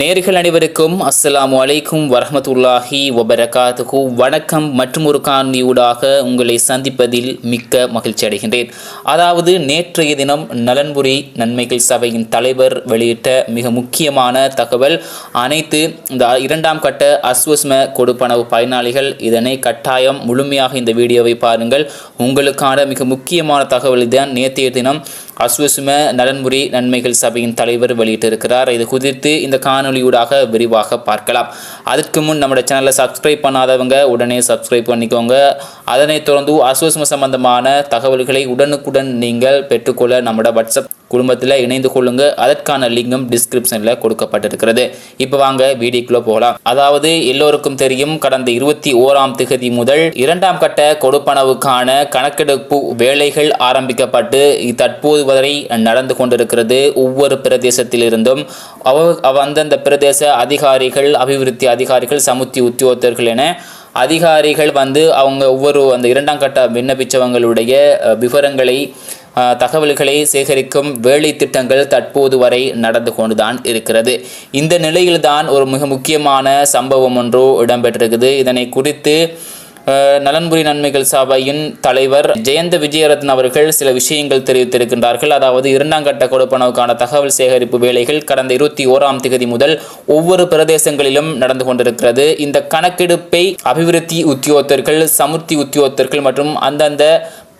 நேர்கள் அனைவருக்கும் அஸ்ஸலாமு அலைக்கும் வரமத்துல்லாஹி வபரகாத்துகு வணக்கம் மற்றும் ஒரு காணொலியூடாக உங்களை சந்திப்பதில் மிக்க மகிழ்ச்சி அடைகின்றேன். அதாவது நேற்றைய தினம் நலன்புரி நன்மைகள் சபையின் தலைவர் வெளியிட்ட மிக முக்கியமான தகவல் அனைத்து இந்த இரண்டாம் கட்ட அஸ்வஸ்ம கொடுப்பனவு பயனாளிகள் இதனை கட்டாயம் முழுமையாக இந்த வீடியோவை பாருங்கள். உங்களுக்கான மிக முக்கியமான தகவல் தான் நேற்றைய தினம் அஸ்வசும நலன்முறை நன்மைகள் சபையின் தலைவர் வெளியிட்டிருக்கிறார். இது குறித்து இந்த காணொலியூடாக விரிவாக பார்க்கலாம். அதற்கு முன் நம்ம சேனலை சப்ஸ்கிரைப் பண்ணாதவங்க உடனே சப்ஸ்கிரைப் பண்ணிக்கோங்க. அதனைத் தொடர்ந்து அஸ்வசும சம்பந்தமான தகவல்களை உடனுக்குடன் நீங்கள் பெற்றுக்கொள்ள நம்மளோட வாட்ஸ்அப் குடும்பத்தில் இணைந்து கொள்ளுங்க. அதற்கான லிங்கும் டிஸ்கிரிப்ஷனில் கொடுக்கப்பட்டிருக்கிறது. இப்போ வாங்க வீடியோக்குள்ளே போகலாம். அதாவது எல்லோருக்கும் தெரியும் கடந்த இருபத்தி ஓராம் திகதி முதல் இரண்டாம் கட்ட கொடுப்பனவுக்கான கணக்கெடுப்பு வேலைகள் ஆரம்பிக்கப்பட்டு தற்போது வரை நடந்து கொண்டிருக்கிறது. ஒவ்வொரு பிரதேசத்திலிருந்தும் அவ அந்தந்த பிரதேச அதிகாரிகள் அபிவிருத்தி அதிகாரிகள் சமுத்தி உத்தியோகத்தர்கள் என அதிகாரிகள் வந்து அவங்க ஒவ்வொரு அந்த இரண்டாம் கட்ட விண்ணப்பிச்சவங்களுடைய விவரங்களை தகவல்களை சேகரிக்கும் வேலை திட்டங்கள் தற்போது வரை நடந்து கொண்டுதான் இருக்கிறது. இந்த நிலையில்தான் ஒரு மிக முக்கியமான சம்பவம் ஒன்று இடம்பெற்றிருக்குது. இதனை குறித்து நலன்புரி நன்மைகள் சபையின் தலைவர் ஜெயந்த விஜயரத்ன அவர்கள் சில விஷயங்கள் தெரிவித்திருக்கின்றார்கள். அதாவது இரண்டாம் கட்ட கொடுப்பனவுக்கான தகவல் சேகரிப்பு வேலைகள் கடந்த இருபத்தி ஓராம் தேதி முதல் ஒவ்வொரு பிரதேசங்களிலும் நடந்து கொண்டிருக்கிறது. இந்த கணக்கெடுப்பை அபிவிருத்தி உத்தியோகத்தர்கள் சமுர்த்தி உத்தியோகத்தர்கள் மற்றும் அந்தந்த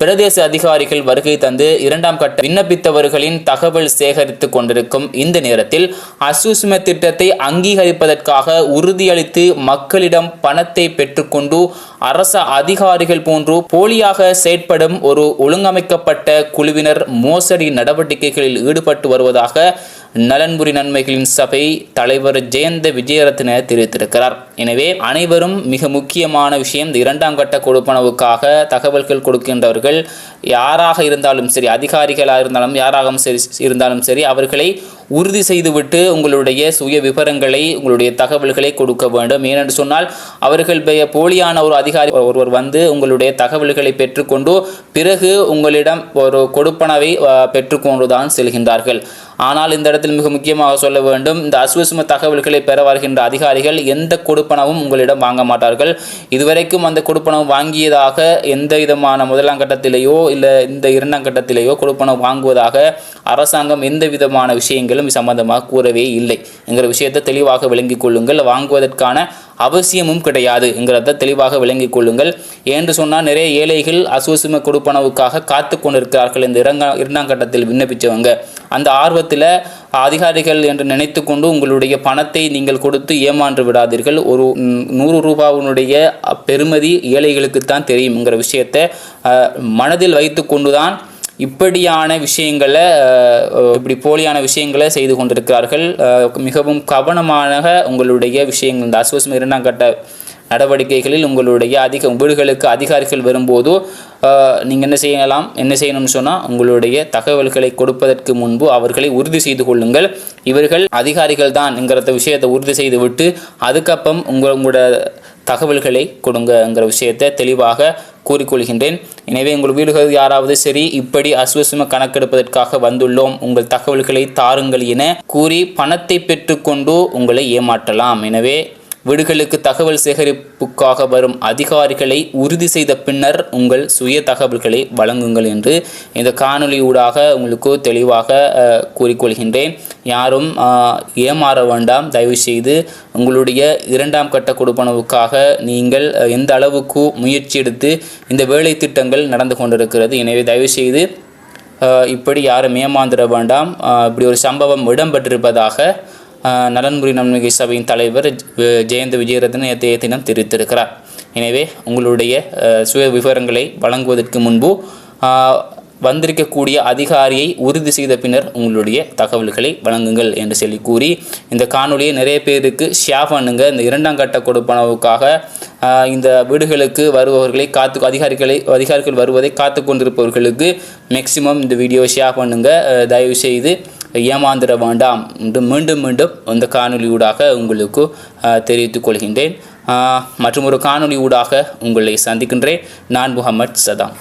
பிரதேச அதிகாரிகள் வருகை தந்து இரண்டாம் கட்ட விண்ணப்பித்தவர்களின் தகவல் சேகரித்து கொண்டிருக்கும் இந்த நேரத்தில் அசூசும திட்டத்தை அங்கீகரிப்பதற்காக உறுதியளித்து மக்களிடம் பணத்தை பெற்றுக்கொண்டு அரச அதிகாரிகள் போன்று போலியாக செயற்படும் ஒரு ஒழுங்கமைக்கப்பட்ட குழுவினர் மோசடி நடவடிக்கைகளில் ஈடுபட்டு வருவதாக நலன்புரி நன்மைகளின் சபை தலைவர் ஜெயந்த விஜயரத்ன தெரிவித்திருக்கிறார். எனவே அனைவரும் மிக முக்கியமான விஷயம் இந்த இரண்டாம் கட்ட கொடுப்பனவுக்காக தகவல்கள் கொடுக்கின்றவர்கள் யாராக இருந்தாலும் சரி அதிகாரிகளாக இருந்தாலும் யாராக சரி இருந்தாலும் சரி அவர்களை உறுதி செய்துவிட்டு உங்களுடைய சுய விவரங்களை உங்களுடைய தகவல்களை கொடுக்க வேண்டும். ஏனென்று சொன்னால் அவர்கள் பெய- போலியான ஒரு அதிகாரி ஒருவர் வந்து உங்களுடைய தகவல்களை பெற்றுக்கொண்டு பிறகு உங்களிடம் ஒரு கொடுப்பனவை பெற்றுக்கொண்டுதான் செல்கின்றார்கள். ஆனால் இந்த இடத்தில் மிக முக்கியமாக சொல்ல வேண்டும் இந்த அசுவசும தகவல்களை பெற வருகின்ற அதிகாரிகள் எந்த கொடுப்பனவும் உங்களிடம் வாங்க மாட்டார்கள். இதுவரைக்கும் அந்த கொடுப்பனவு வாங்கியதாக எந்த விதமான முதலாம் கட்டத்திலேயோ இல்லை இந்த இரண்டாம் கட்டத்திலேயோ வாங்குவதாக அரசாங்கம் எந்த விதமான விஷயங்களும் சம்பந்தமாக கூறவே இல்லை. என்கிற விஷயத்தை தெளிவாக விளங்கிக் கொள்ளுங்கள். வாங்குவதற்கான அவசியமும் கிடையாது என்கிறத தெளிவாக விளங்கிக் கொள்ளுங்கள். என்று சொன்னால் நிறைய ஏழைகள் அசுவசும கொடுப்பனவுக்காக காத்து கொண்டிருக்கிறார்கள் இந்த இரங்கா இரண்டாம் கட்டத்தில் விண்ணப்பிச்சவங்க. அந்த ஆர்வத்தில் அதிகாரிகள் என்று நினைத்து கொண்டு உங்களுடைய பணத்தை நீங்கள் கொடுத்து ஏமாற்று விடாதீர்கள். ஒரு நூறு ரூபாவினுடைய பெருமதி ஏழைகளுக்குத்தான் தெரியும்ங்கிற விஷயத்தை மனதில் வைத்து கொண்டுதான் இப்படியான விஷயங்களை இப்படி போலியான விஷயங்களை செய்து கொண்டிருக்கிறார்கள். மிகவும் கவனமாக உங்களுடைய விஷயங்கள் இந்த அசுவசம் இரண்டாம் கட்ட நடவடிக்கைகளில் உங்களுடைய அதிக வீடுகளுக்கு அதிகாரிகள் வரும்போது நீங்கள் என்ன செய்யலாம்? என்ன செய்யணும்னு சொன்னால் உங்களுடைய தகவல்களை கொடுப்பதற்கு முன்பு அவர்களை உறுதி செய்து கொள்ளுங்கள். இவர்கள் அதிகாரிகள் தான்ங்கிற விஷயத்தை உறுதி செய்து விட்டு அதுக்கப்புறம் உங்கள் உங்களோட தகவல்களை கொடுங்கங்கிற விஷயத்தை தெளிவாக கூறிக்கொள்கின்றேன். எனவே உங்கள் வீடுகள் யாராவது சரி இப்படி அஸ்வசும கணக்கெடுப்பதற்காக வந்துள்ளோம் உங்கள் தகவல்களை தாருங்கள் என கூறி பணத்தை பெற்றுக்கொண்டு உங்களை ஏமாற்றலாம். எனவே வீடுகளுக்கு தகவல் சேகரிப்புக்காக வரும் அதிகாரிகளை உறுதி செய்த பின்னர் உங்கள் சுய தகவல்களை வழங்குங்கள் என்று இந்த காணொலியூடாக உங்களுக்கு தெளிவாக கூறிக்கொள்கின்றேன். யாரும் ஏமாற வேண்டாம். தயவு செய்து உங்களுடைய இரண்டாம் கட்ட கொடுப்பனவுக்காக நீங்கள் எந்த அளவுக்கு முயற்சி எடுத்து இந்த வேலை திட்டங்கள் நடந்து கொண்டிருக்கிறது. எனவே தயவு செய்து இப்படி யாரும் ஏமாந்துட வேண்டாம். இப்படி ஒரு சம்பவம் இடம்பெற்றிருப்பதாக நலன்புரி நன்மிகை சபையின் தலைவர் ஜெயந்த விஜயரத்ன நேற்றைய தினம் தெரிவித்திருக்கிறார். எனவே உங்களுடைய சுய விவரங்களை வழங்குவதற்கு முன்பு வந்திருக்கக்கூடிய அதிகாரியை உறுதி செய்த பின்னர் உங்களுடைய தகவல்களை வழங்குங்கள் என்று சொல்லி கூறி இந்த காணொலியை நிறைய பேருக்கு ஷேர் பண்ணுங்க. இந்த இரண்டாம் கட்ட கொடுப்பனவுக்காக இந்த வீடுகளுக்கு வருபவர்களை காத்து அதிகாரிகளை அதிகாரிகள் வருவதை காத்து கொண்டிருப்பவர்களுக்கு மேக்சிமம் இந்த வீடியோ ஷேர் பண்ணுங்கள் தயவுசெய்து தயவு செய்து ஏமாந்திர வேண்டாம் என்று மீண்டும் மீண்டும் இந்த காணொலியூடாக உங்களுக்கு தெரிவித்துக் கொள்கின்றேன். மற்றும் ஒரு காணொலியூடாக ஊடாக உங்களை சந்திக்கின்றேன். நான் முகமது சதாம்.